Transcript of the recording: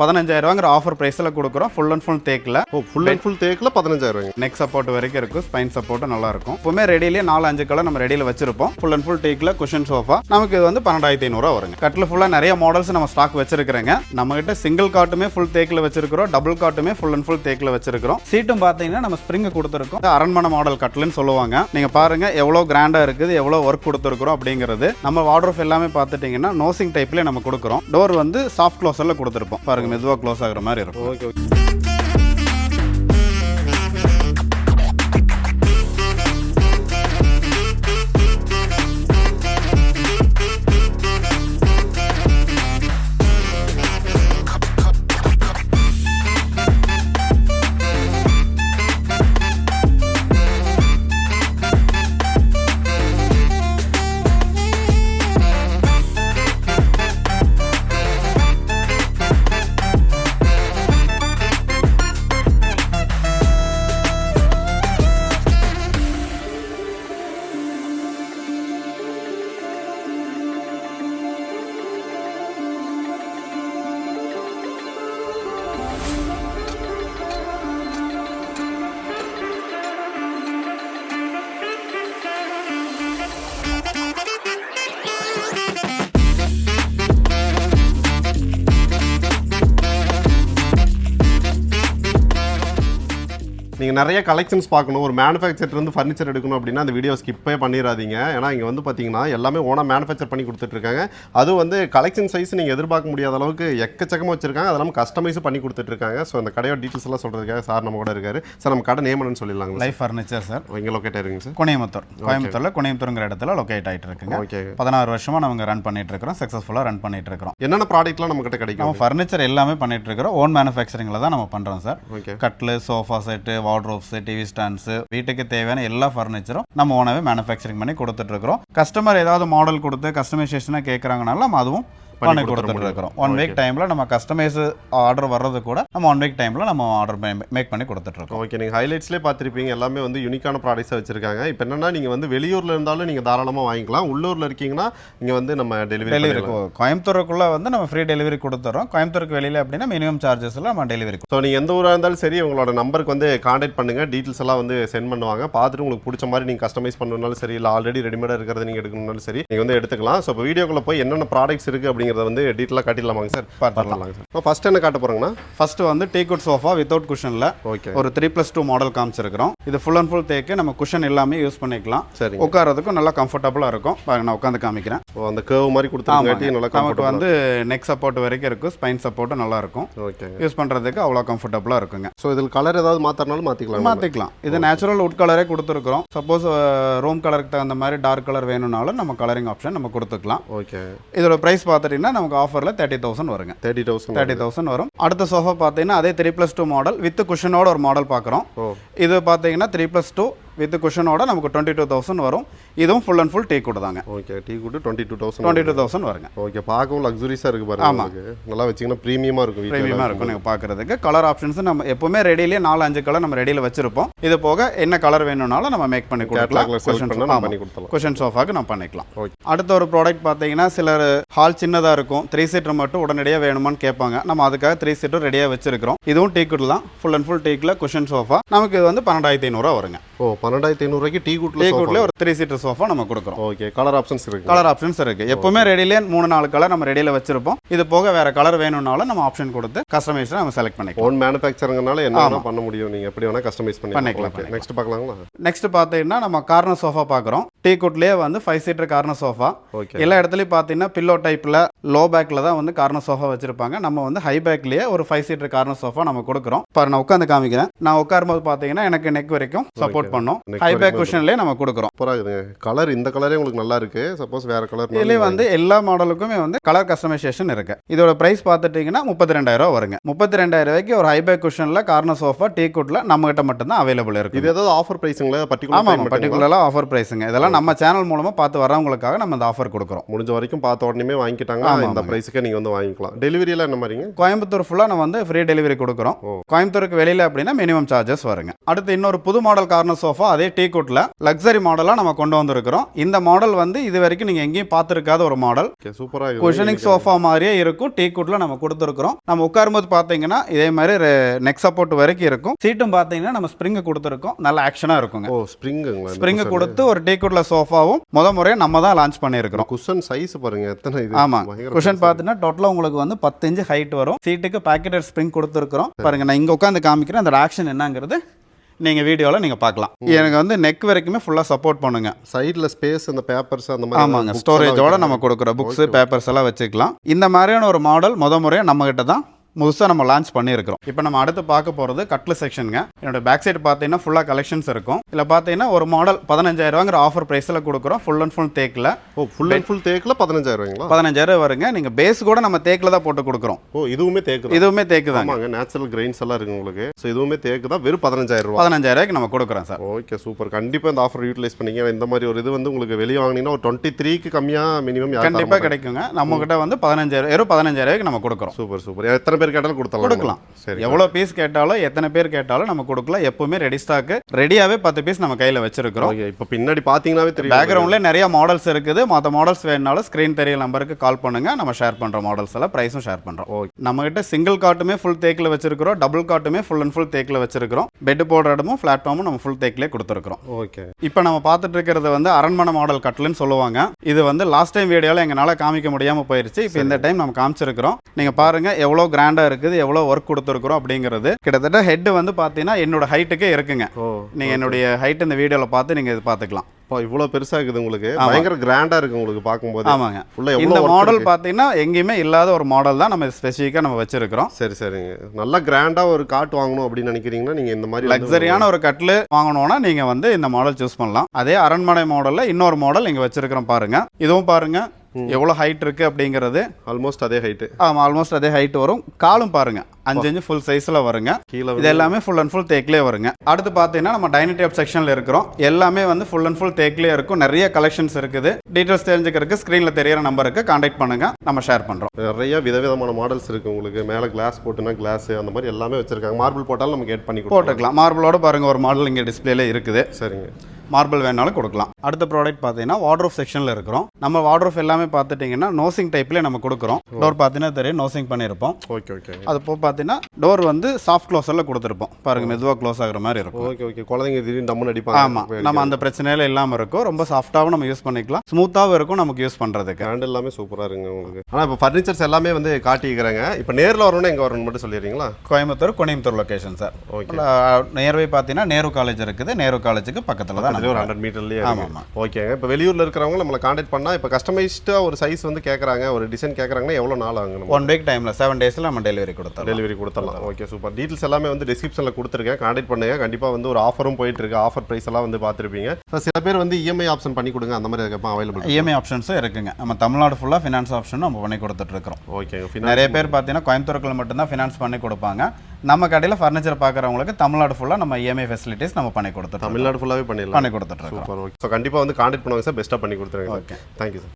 பதினஞ்சாயிரம் ரூபாங்கிற ஆஃபர் பிரைஸ்ல கொடுக்குறோம். ஃபுல் அண்ட் ஃபுல் தேக்கில். ஓ ஃபுல் அண்ட் ஃபுல் தேக்கில் பதினஞ்சாயிரம் நெக் சப்போர்ட் வரைக்கும் இருக்கும் ஸ்பைன் சப்போர்ட்டும் நல்லா இருக்கும் எப்பவுமே ரெடியிலேயே நாலு அஞ்சு கலர் நம்ம ரெடியில் வச்சிருப்போம். ஃபுல் அண்ட் ஃபுல் டேக்கில் குஷன் சோஃபா நமக்கு இது வந்து பன்னெண்டாயிரத்தி ஐநூறுரூவா வருங்க. கட்டில் ஃபுல்லாக நிறைய மாடல்ஸ் நம்ம ஸ்டாக் வச்சிருக்கிறேங்க. நம்ம கிட்ட சிங்கிள் காட்டுமே ஃபுல் தேக்கில் வச்சிருக்கிறோம். டபுள் காட்டுமே ஃபுல் அண்ட் ஃபுல் தேக்கில் வச்சிருக்கிறோம். சீட்டும் பார்த்தீங்கன்னா நம்ம ஸ்ப்ரிங் கொடுத்துருக்கோம். அரண்மனை மாடல் கட்டில்னு சொல்லுவாங்க. நீங்க பாருங்க எவ்வளோ கிராண்டா இருக்குது எவ்வளோ ஒர்க் கொடுத்துருக்குறோம் அப்படிங்கிறது. நம்ம வார்ட்ரோப் எல்லாமே பார்த்துட்டீங்கன்னா நோசிங் டைப்லேயே நம்ம கொடுக்குறோம். டோர் வந்து சாஃப்ட் க்ளோஸரில் கொடுத்துருப்போம். பாருங்க. மெதுவாக க்ளோஸ் ஆகிற மாதிரி இருக்கும். ஓகே ஓகே நீங்கள் நிறைய கலெக்ஷன்ஸ் பார்க்கணும். ஒரு மேனுஃபேக்சர் இருந்து ஃபர்னிச்சர் எடுக்கணும் அப்படின்னா அந்த வீடியோ ஸ்கிப்பே பண்ணிடாதீங்க ஏன்னா இங்கே வந்து பார்த்தீங்கன்னா எல்லாமே ஓனாக மேனுஃபேக்சர் பண்ணி கொடுத்துட்ருக்காங்க. அதுவும் வந்து கலெக்ஷன் சைஸ் நீங்கள் எதிர்பார்க்க முடியாத அளவுக்கு எக்கச்சக்கமாக வச்சிருக்காங்க. அதெல்லாம் கஸ்டமைஸும் பண்ணி கொடுத்துட்ருக்காங்க. ஸோ அந்த கடையோட டீட்டெயில்ஸ் எல்லாம் சொல்கிறதுக்காக சார் நம்ம கூட இருக்காரு. சார் நம்ம கடை நேம் என்னன்னு சொல்லிடலாங்களா லைஃப் ஃபர்னிச்சர் சார் எங்கே லொக்கேட் ஆயிருங்க சார். குனியமுத்தூர். கோயம்புத்தூர்ல குனியமுத்தூருங்கிற இடத்துல லொகேட் ஆயிட்டு இருக்குங்க ஓகே. பதினாறு வருஷமா நம்ம ரன் பண்ணிட்டு இருக்கிறோம் சக்ஸஸ்ஃபுல்லாக ரன் பண்ணிட்டு இருக்கிறோம் என்னென்ன ப்ராடக்ட்லாம் நம்ம கிட்ட கிடைக்கும்? ஃபர்னிச்சர் எல்லாமே பண்ணிட்டு இருக்கிறோம் ஓன் மேனுஃபேக்சரிங்ல தான் நம்ம பண்றோம் sir okay. கட்லு sofa set wardrobes TV stands வீட்டுக்கு தேவையான எல்லா ஃபர்னிச்சரும் நம்ம ஓனாகவே மேனுஃபேக்சரிங் பண்ணி கொடுத்துட்டு இருக்கிறோம். கஸ்டமர் ஏதாவது மாடல் கொடுத்து கஸ்டமைசேஷனாக கேட்குறாங்கனாலும் அதுவும் பண்ணி கொடுத்துட்டு இருக்கிறோம். ஒன் வீக் டைம்ல நம்ம கஸ்டமைஸ் ஆர்டர் வர்றது கூட நம்ம ஒன் வீக் டைம்ல நம்ம ஆர்டர் மேக் பண்ணி கொடுத்துட்டு இருக்கோம். ஓகே நீங்கள் ஹைலைட்ஸ்லேயே பார்த்துருப்பீங்க. எல்லாமே வந்து யூனிக்கான ப்ராடக்ட்ஸாக வச்சிருக்காங்க. இப்போ என்னன்னா நீங்கள் வந்து வெளியூரில் இருந்தாலும் நீங்கள் தாராளமாக வாங்கிக்கலாம். உள்ளூரில் இருக்கீங்கன்னா இங்கே வந்து நம்ம டெலிவரி டெலிவரி கோயம்புத்தூருக்குள்ள வந்து நம்ம ஃப்ரீ டெலிவரி கொடுத்துறோம். கோயம்புத்தூருக்கு வெளியில அப்படின்னா மினிமம் சார்ஜஸ்ல நம்ம டெலிவரி ஸோ நீங்கள் எந்த ஊராக இருந்தாலும் சரி உங்களோட நம்பருக்கு வந்து காண்டாக்ட் பண்ணுங்கள் டீட்டெயில்ஸ் எல்லாம் வந்து சென்ட் பண்ணுவாங்க. பார்த்துட்டு உங்களுக்கு பிடிச்ச மாதிரி நீங்கள் கஸ்டமைஸ் பண்ணணும்னாலும் சரி இல்லை ஆல்ரெடி ரெடிமேடாக இருக்கிறத நீங்கள் எடுக்கணும்னாலும் சரி நீங்கள் வந்து எடுத்துக்கலாம். ஸோ இப்போ வீடியோக்குள்ள போய் என்னென்ன ப்ராடக்ட்ஸ் இருக்குது அப்படிங்கிறத வந்து டீட்டெயிலாக காட்டிடலாமாங்க சார்? பார்த்துடலாம். பார்த்துலாங்க சார். ஃபஸ்ட் என்ன காட்ட போகிறோங்கன்னா ஃபர்ஸ்ட் வந்து டீக்குட் சோஃபா வித்தவுட் குஷன்ல ஓகே ஒரு த்ரீ ப்ளஸ் டூ மாடல் காமிச்சிருக்கிறோம். இது ஃபுல் அண்ட் ஃபுல் தேக்கு நம்ம குஷன் எல்லாமே யூஸ் பண்ணிக்கலாம். சரிங்க. உட்காரதுக்கும் நல்லா கம்ஃபர்டபுளாக இருக்கும். நான் உட்காந்து காமிக்கிறேன். அந்த கேர்வ் மாதிரி கொடுத்துருக்காட்டி நல்லா நமக்கு வந்து நெக் சப்போர்ட் வரைக்கும் இருக்கும். ஸ்பைன் சப்போர்ட்டும் நல்லா இருக்கும். ஓகே யூஸ் பண்ணுறதுக்கு அவ்வளோ கம்ஃபர்டபுளாக இருக்குங்க. ஸோ இதில் கலர் ஏதாவது மாற்றினாலும் மாற்றிக்கலாம் மாற்றிக்கலாம் இது நேச்சுரல் உட் கலரே கொடுத்துருக்குறோம். சப்போஸ் ரூம் கலருக்கு தகுந்த மாதிரி டார்க் கலர் வேணும்னாலும் நம்ம கலரிங் ஆப்ஷன் நம்ம கொடுத்துக்கலாம். ஓகே இதோட ப்ரைஸ் பார்த்துட்டிங்கன்னா நமக்கு ஆஃபரில் தேர்ட்டி தௌசண்ட் வருங்க. தேர்ட்டி தௌசண்ட் தேர்ட்டி தௌசண்ட் வரும். அடுத்த சோஃபா பார்த்தீங்கன்னா அதே three plus two model with குஷனோட ஒரு மாடல் பார்க்குறோம். இது பார்த்தீங்கன்னா த்ரீ ப்ளஸ் டூ வித் குஷனோட நமக்கு டுவெண்ட்டி டூ தௌசண்ட் வரும். இதுவும் ஃபுல் அண்ட் ஃபுல் டீ கூட தாங்க. Okay teakwood twenty two thousand twenty two thousand வருங்க. ஓகே பார்க்கவும் லக்ஸுரியஸாக இருக்கு பாருங்க உங்களுக்கு. நல்லா வச்சிங்கன்னா ப்ரீமியமாக இருக்கும் ப்ரீமியமாக இருக்கும் நீங்கள் பார்க்குறதுக்கு. கலர் ஆப்ஷன்ஸ் நம்ம எப்பவுமே ரெடியிலே நாலு அஞ்சு கலர் நம்ம ரெடியில் வச்சிருப்போம். இது போக என்ன கலர் வேணும்னாலும் நம்ம மேக் பண்ணி கொடுக்கலாம். பண்ணி கொடுத்துடலாம். குஷன் சோஃபாக்கு நம்ம பண்ணிக்கலாம். ஓகே அடுத்த ஒரு ப்ராடக்ட் பார்த்தீங்கன்னா சிலர் ஹால் சின்னதாக இருக்கும். த்ரீ சீட்டர் மட்டும் உடனடியாக வேணுமான்னு கேட்பாங்க. நம்ம அதுக்காக த்ரீ சீட்டர் ரெடியாக வச்சிருக்கிறோம். இதுவும் டீக்குட் தான் ஃபுல் அண்ட் ஃபுல் டீக்கில் குஷன் சோஃபா நமக்கு இது வந்து பன்னெண்டாயிரத்தி ஐநூறுரூவா வருங்க. ஓ பன்னெண்டாயிரத்தி ஐநூறுரூவாய்க்கு டீ கூட்டில் டீக்குட்லேயே ஒரு த்ரீ சீட்டர் சோஃபா நம்ம கொடுக்குறோம். ஓகே கலர் ஆப்ஷன்ஸ் இருக்கு. கலர் ஆப்ஷன்ஸ் இருக்கு. எப்பவுமே ரெடியிலே மூணு நாலு கலர் நம்ம ரெடியில் வச்சிருப்போம். இது போக வேற கலர் வேணும்னாலும் நம்ம ஆப்ஷன் கொடுத்து கஸ்டமைஸ் நம்ம செலக்ட் பண்ணிக்கலாம். ஓன் மேனுஃபேக்சருங்கனால என்ன பண்ண முடியும். நீங்கள் எப்படி வேணா கஸ்டமைஸ் பண்ணி பண்ணிக்கலாம், நெக்ஸ்ட் பார்க்கலாங்களா? நெக்ஸ்ட் பார்த்தீங்கன்னா நம்ம கார்னர் சோஃபா பார்க்குறோம். டீ குட்லேயே வந்து ஃபைவ் சீட்டர் கார்னர் சோஃபா எல்லா இடத்துலையும் பார்த்தீங்கன்னா பில்லோ டைப்பில் லோ பேக்கில் தான் வந்து கார்னர் சோஃபா வச்சிருப்பாங்க. நம்ம வந்து ஹை பேக்லேயே ஒரு ஃபைவ் சீட்டர் கார்னர் சோஃபா நம்ம கொடுக்குறோம். பாரு நான் உட்காந்து காமிக்கிறேன். நான் உட்காரும்போது பார்த்தீங்கன்னா எனக்கு நெக் வரைக்கும் சப்போர்ட் பண்ணும். Neck ஹை பேக் வரைக்கும் குஷன்லேயே நம்ம கொடுக்குறோம். இருக்குங்க கலர் இந்த கலரே உங்களுக்கு நல்லா இருக்கு. சப்போஸ் வேற கலர் இதுலேயே வந்து எல்லா மாடலுக்குமே வந்து கலர் கஸ்டமைசேஷன் இருக்கு. இதோட பிரைஸ் பார்த்துட்டீங்கன்னா முப்பத்தி ரெண்டாயிரம் வருங்க. முப்பத்தி ரெண்டாயிரம் ரூபாய்க்கு ஒரு ஹை பேக் குஷனில் கார்னர் சோஃபா டீ குட்ல நம்ம கிட்ட மட்டும்தான் அவைலபிள் இருக்கு இது ஏதாவது ஆஃபர் ப்ரைஸுங்களா பர்டிகுலர் ஆமாம் பர்டிகுலராக ஆஃபர் ப்ரைஸுங்க இதெல்லாம் நம்ம சேனல் மூலமாக பார்த்து வரவங்களுக்காக நம்ம இந்த ஆஃபர் கொடுக்குறோம். முடிஞ்ச வரைக்கும் பார்த்த உடனே வாங்கிக்கிட்டாங்க. ஆமா, இந்த. ப்ரைஸுக்கே நீங்கள் வந்து வாங்கிக்கலாம். டெலிவரி எல்லாம் என்ன மாதிரிங்க? கோயம்புத்தூர் ஃபுல்லாக நம்ம வந்து ஃப்ரீ டெலிவரி கொடுக்குறோம். கோயம்புத்தூருக்கு வெளியில் அப்படின்னா மினிமம் சார்ஜஸ் வருங்க. அடுத்து இன்னொரு புது மாடல் கார்னர் சோஃபா சோஃபா அதே டீ குட்டில் லக்ஸரி மாடலாக நம்ம கொண்டு வந்திருக்கிறோம். இந்த மாடல் வந்து இது வரைக்கும் நீங்கள் எங்கேயும் பார்த்துருக்காத ஒரு மாடல். சூப்பராக குஷனிங் சோஃபா மாதிரியே இருக்கும். டீ குட்டில் நம்ம கொடுத்துருக்குறோம். நம்ம உட்காரும்போது பார்த்தீங்கன்னா இதே மாதிரி நெக் சப்போர்ட் வரைக்கும் இருக்கும். சீட்டும் பார்த்தீங்கன்னா நம்ம ஸ்ப்ரிங்கு கொடுத்துருக்கோம். நல்ல ஆக்ஷனாக இருக்குங்க. ஓ ஸ்ப்ரிங்கு கொடுத்து ஒரு டீ குட்டில் சோஃபாவும் முத முறையாக நம்ம தான் லான்ச் பண்ணியிருக்கிறோம். குஷன் சைஸ் பாருங்க எத்தனை இது? ஆமாம் குஷன் பார்த்தீங்கன்னா டோட்டலாக உங்களுக்கு வந்து பத்து இன்ச்சு ஹைட் வரும். சீட்டுக்கு பாக்கெட்டட் ஸ்ப்ரிங் கொடுத்துருக்குறோம். பாருங்க நான் இங்கே உட்காந்து காமிக்கிறேன். அந்த ஆக்ஷன் என்னங்கிறது நீங்கள் வீடியோவில் நீங்கள் பார்க்கலாம். எனக்கு வந்து நெக் வரைக்குமே ஃபுல்லாக சப்போர்ட் பண்ணுங்க. சைடுல ஸ்பேஸ் அந்த பேப்பர்ஸ் அந்த மாதிரி ஆமாங்க. ஸ்டோரேஜோட நம்ம கொடுக்குற புக்ஸ் பேப்பர்ஸ் எல்லாம் வச்சுக்கலாம். இந்த மாதிரியான ஒரு மாடல் முத முறையாக நம்ம கிட்ட தான் முழுசாக நம்ம லான்ச் பண்ணியிருக்கிறோம். இப்போ நம்ம அடுத்து பார்க்க போகிறது கட்லு செக்ஷனுங்க என்னோட பேக் சைடு பார்த்தீங்கன்னா ஃபுல்லாக கலெக்ஷன்ஸ் இருக்கும். இதில் பார்த்தீங்கன்னா ஒரு மாடல் பதினஞ்சாயிரரூவாங்கிற ஆஃபர் ப்ரைஸில் கொடுக்குறோம். ஃபுல் அண்ட் ஃபுல் தேக்கில். ஓ ஃபுல் அண்ட் ஃபுல் தேக்கில் பதினஞ்சாயிரம் ரூபாய்ங்களா பதினஞ்சாயிரம் வருங்க. நீங்கள் பேஸ் கூட நம்ம தேக்கில் தான் போட்டு கொடுக்குறோம். ஓ இதுவுமே தேக்கு தான் இதுவுமே தேக்கு ஆமாங்க நேச்சுரல் கிரெயின்ஸ் எல்லாம் இருக்கு உங்களுக்கு. ஸோ இதுவுமே தேக்கு தான் வெறும் பதினஞ்சாயிரம் ரூபா பதினஞ்சாயிரம் ரூபாய்க்கு நம்ம கொடுக்குறோம் சார். ஓகே சூப்பர் கண்டிப்பாக இந்த ஆஃபர் யூட்டிலைஸ் பண்ணீங்க. இந்த மாதிரி ஒரு இது வந்து உங்களுக்கு வெளியே வாங்கினீங்கன்னா ஒரு டுவெண்ட்டி த்ரீக்கு கம்மியாக மினிமம் கண்டிப்பாக கிடைக்குங்க. நம்ம கிட்ட வந்து பதினஞ்சாயிரம் வெறும் பதினஞ்சாயிரம் நம்ம கொடுக்குறோம். சூப்பர் சூப்பர் எத்தனை பேர் கேட்டாலும் கொடுத்தலாம் கொடுக்கலாம். சரி எவ்வளோ பீஸ் கேட்டாலும் எத்தனை பேர் கேட்டாலும் நம்ம கொடுக்கலாம். எப்பவுமே ரெடி ஸ்டாக்கு ரெடியாகவே பத்து பீஸ் நம்ம கையில் வச்சிருக்கிறோம். இப்போ பின்னாடி பார்த்தீங்கன்னாவே தெரியும். பேக்ரவுண்ட்ல நிறைய மாடல்ஸ் இருக்குது. மற்ற மாடல்ஸ் வேணுனாலும் ஸ்க்ரீன் தெரிய நம்பருக்கு கால் பண்ணுங்க. நம்ம ஷேர் பண்ற மாடல்ஸ் எல்லாம் ப்ரைஸும் ஷேர் பண்றோம். ஓகே. நம்ம கிட்ட சிங்கிள் காட்டுமே ஃபுல் தேக்கில் வச்சிருக்கிறோம். டபுள் காட்டுமே ஃபுல் அண்ட் ஃபுல் தேக்கில் வச்சிருக்கிறோம். பெட் போடுற இடமும் பிளாட்ஃபார்மும் நம்ம ஃபுல் தேக்கிலே கொடுத்துருக்கிறோம். ஓகே. இப்போ நம்ம பார்த்துட்டு இருக்கிறது வந்து அரண்மனை மாடல் கட்லுன்னு சொல்லுவாங்க. இது வந்து லாஸ்ட் டைம் வீடியோவில் எங்களால் காமிக்க முடியாமல் போயிருச்சு. இப்போ இந்த டைம் நம்ம காமிச்சிருக்கிறோம். நீங்கள் பாருங்க எவ்வளோ கிராண்டாக இருக்குது எவ்வளோ ஒர்க் கொடுத்துருக்குறோம் அப்படிங்கிறது. கிட்டத்தட்ட ஹெட் வந்து பார்த்தீங்கன்னா என்னோட ஹைட்டுக்கே இருக்குங்க. நீங்கள் என்னுடைய ஹைட் இந்த வீடியோவில் பார்த்து நீங்கள் இது பார்த்துக்கலாம். இப்போ இவ்வளோ பெருசாக இருக்குது உங்களுக்கு. பயங்கர கிராண்டாக இருக்குது உங்களுக்கு பார்க்கும்போது. ஆமாங்க. இந்த மாடல் பார்த்தீங்கன்னா எங்கேயுமே இல்லாத ஒரு மாடல் தான் நம்ம ஸ்பெசிஃபிக்காக நம்ம வச்சிருக்கிறோம். சரி சரிங்க. நல்லா கிராண்டாக ஒரு காட் வாங்கணும் அப்படின்னு நினைக்கிறீங்கன்னா நீங்கள் இந்த மாதிரி லக்ஸரியான ஒரு கட்லு வாங்கணும்னா நீங்கள் வந்து இந்த மாடல் சூஸ் பண்ணலாம். அதே அரண்மனை மாடலில் இன்னொரு மாடல் இங்கே வச்சிருக்கிறோம் பாருங்க. இதுவும் பாருங்க. எவ்வளோ ஹைட் இருக்கு அப்படிங்கிறது? ஆல்மோஸ்ட் அதே ஹைட்டு ஆமாம் ஆல்மோஸ்ட் அதே ஹைட் வரும். காலும் பாருங்க. அஞ்சு அஞ்சு ஃபுல் சைஸில் வருங்க. கீழே இது எல்லாமே ஃபுல் அண்ட் ஃபுல் தேக்லேயே வருங்க. அடுத்து பார்த்தீங்கன்னா நம்ம டைனிங் டேப் செக்ஷனில் இருக்கிறோம். எல்லாமே வந்து ஃபுல் அண்ட் ஃபுல் தேக்லேயே இருக்கும். நிறைய கலெக்ஷன்ஸ் இருக்குது. டீட்டெயில்ஸ் தெரிஞ்சுக்கிறதுக்கு ஸ்க்ரீனில் தெரியிற நம்பருக்கு கான்டாக்ட் பண்ணுங்க. நம்ம ஷேர் பண்ணுறோம் நிறைய விதவிதமான மாடல்ஸ் இருக்குது உங்களுக்கு. மேலே கிளாஸ் போட்டுனா கிளாஸ் அந்த மாதிரி எல்லாமே வச்சிருக்காங்க. மார்பிள் போட்டாலும் நமக்கு ஏட் பண்ணி போட்டுக்கலாம். மார்பிளோட பாருங்க ஒரு மாடல் இங்கே டிஸ்பிளேல இருக்குது. சரிங்க. மார்பிள் வேணாலும் கொடுக்கலாம். அடுத்த ப்ராடக்ட் பார்த்தீங்கன்னா வார்ட்ரோப் செக்ஷனில் இருக்கிறோம். நம்ம வார்ட்ரோப் எல்லாமே பார்த்துட்டிங்கன்னா நோசிங் டைப்லேயே நம்ம கொடுக்குறோம். டோர் பார்த்தீங்கன்னா தெரியும் நோசிங் பண்ணியிருப்போம். Okay okay. அது போக பார்த்தீங்கன்னா டோர் வந்து சாஃப்ட் க்ளோஸரில் கொடுத்துருப்போம். பாருங்க மெதுவாக க்ளோஸ் ஆகுற மாதிரி இருக்கும். Okay okay. குழந்தைங்க திடீர்னு டம்முன்னு அடிப்பாங்க. ஆமாம் நம்ம அந்த பிரச்சனையில இல்லாமல் இருக்கும். ரொம்ப சாஃப்டாகவும் நம்ம யூஸ் பண்ணிக்கலாம். ஸ்மூத்தாகவும் இருக்கும் நமக்கு யூஸ் பண்ணுறதுக்கு ஹேண்ட் எல்லாமே சூப்பராக இருக்குங்க உங்களுக்கு. ஆனால் இப்போ ஃபர்னிச்சர்ஸ் எல்லாமே வந்து காட்டிக்கிறாங்க. இப்போ நேரில் வரணும்னா எங்கே வரணும்னு மட்டும் சொல்லிடுறீங்களா? Coimbatore Coimbatore location sir okay. Nearby பார்த்தீங்கன்னா நேரு காலேஜ் இருக்குது. நேரு காலேஜுக்கு பக்கத்தில் தான் அதுலேயே ஒரு ஹண்ட்ரட் மீட்டர்லேயே ஆமாம். ஓகேங்க இப்போ வெளியூரில் இருக்கிறவங்க நம்மளை காண்டாக்ட் பண்ணால் இப்போ கஸ்டமைஸ்டாக ஒரு சைஸ் வந்து கேட்குறாங்க ஒரு டிசைன் கேட்குறாங்கன்னா எவ்வளோ நாள் ஆகும் ஒன் வீக் டைமில் செவன் டேஸில் நம்ம டெலிவரி கொடுத்தோம் டெலிவரி கொடுத்துடலாம். ஓகே சூப்பர் டீட்டெயில்ஸ் எல்லாமே வந்து டிஸ்கிரிப்ஷனில் கொடுத்துருக்கேன். காண்டாக்ட் பண்ணுங்க. கண்டிப்பாக வந்து ஒரு ஆஃபரும் போயிட்டு இருக்கு. ஆஃபர் ப்ரைஸ் எல்லாம் வந்து பார்த்துருப்பீங்க. சில பேர் வந்து இஎம்ஐ ஆப்ஷன் பண்ணி கொடுங்க. அந்த மாதிரி அதுக்கப்புறம் அவைலபிள் இஎம்ஐ ஆப்ஷன்ஸும் இருக்குங்க. நம்ம தமிழ்நாடு ஃபுல்லாக ஃபினான்ஸ் ஆப்ஷனும் நம்ம பண்ணி கொடுத்துட்ருக்கோம் ஃபினான்ஸ் நிறைய பேர் பார்த்தீங்கன்னா கோயம்புத்தூருக்குள்ள மட்டும்தான் ஃபினான்ஸ் பண்ணி கொடுப்பாங்க. நம்ம கடையில் ஃபர்னிச்சர் பார்க்குறவங்களுக்கு தமிழ்நாடு ஃபுல்லாக நம்ம இஎம்ஐ ஃபெசிலிட்டிஸ் நம்ம பண்ணி கொடுத்துட்ருக்கோம் தமிழ்நாடு ஃபுல்லாகவே பண்ணிடலாம். பண்ணி கொடுத்துட்ருக்கோம் ஸோ கண்டிப்பாக வந்து காண்டாக்ட் பண்ணுவாங்க சார் பெஸ்ட்டாக பண்ணி கொடுத்துருங்க ஓகே தேங்க்யூ சார்